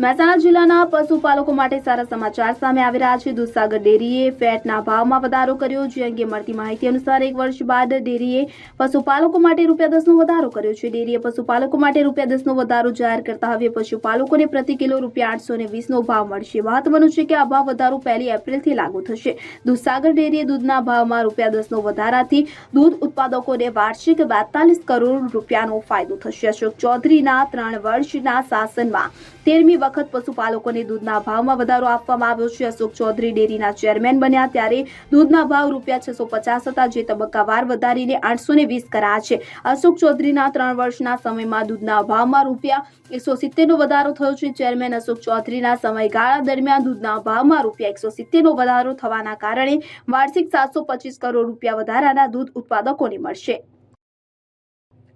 મહેસાણા જિલ્લાના પશુપાલકો માટે સારા સમાચાર સામે આવી રહ્યા છે. દૂધસાગર ડેરીએ ફેટના ભાવમાં વધારો કર્યો, જે અંગે મળતી માહિતી અનુસાર એક વર્ષ બાદ ડેરીએ પશુપાલકો માટે રૂપિયા દસનો વધારો કર્યો છે. ડેરીએ પશુપાલકો માટે રૂપિયા દસનો વધારો જાહેર કરતા હવે પશુપાલકોને પ્રતિ કિલો રૂપિયા આઠસો ને વીસનો ભાવ મળશે. મહત્વનું છે કે આ ભાવ વધારો પહેલી એપ્રિલથી લાગુ થશે. દૂધસાગર ડેરીએ દૂધના ભાવમાં રૂપિયા દસનો વધારાથી દૂધ ઉત્પાદકોને વાર્ષિક બેતાલીસ કરોડ રૂપિયાનો ફાયદો થશે. અશોક ચૌધરીના ત્રણ વર્ષના શાસનમાં તેરમી વખત પશુપાલકોને દૂધના ભાવમાં વધારો આપવામાં આવ્યો છે. અશોક ચૌધરી ડેરીના ચેરમેન બન્યા ત્યારે દૂધના ભાવ રૂપિયા છસો પચાસ હતા, જે તબક્કાવાર વધારીને આઠસો ને વીસ કરાયા છે. અશોક ચૌધરીના ત્રણ વર્ષના સમયમાં દૂધના ભાવમાં રૂપિયા એકસો સિત્તેરનો વધારો થયો છે. ચેરમેન અશોક ચૌધરીના સમયગાળા દરમિયાન દૂધના ભાવમાં રૂપિયા એકસો સિત્તેરનો વધારો થવાના કારણે વાર્ષિક સાતસો પચીસ કરોડ રૂપિયા વધારાના દૂધ ઉત્પાદકોને મળશે.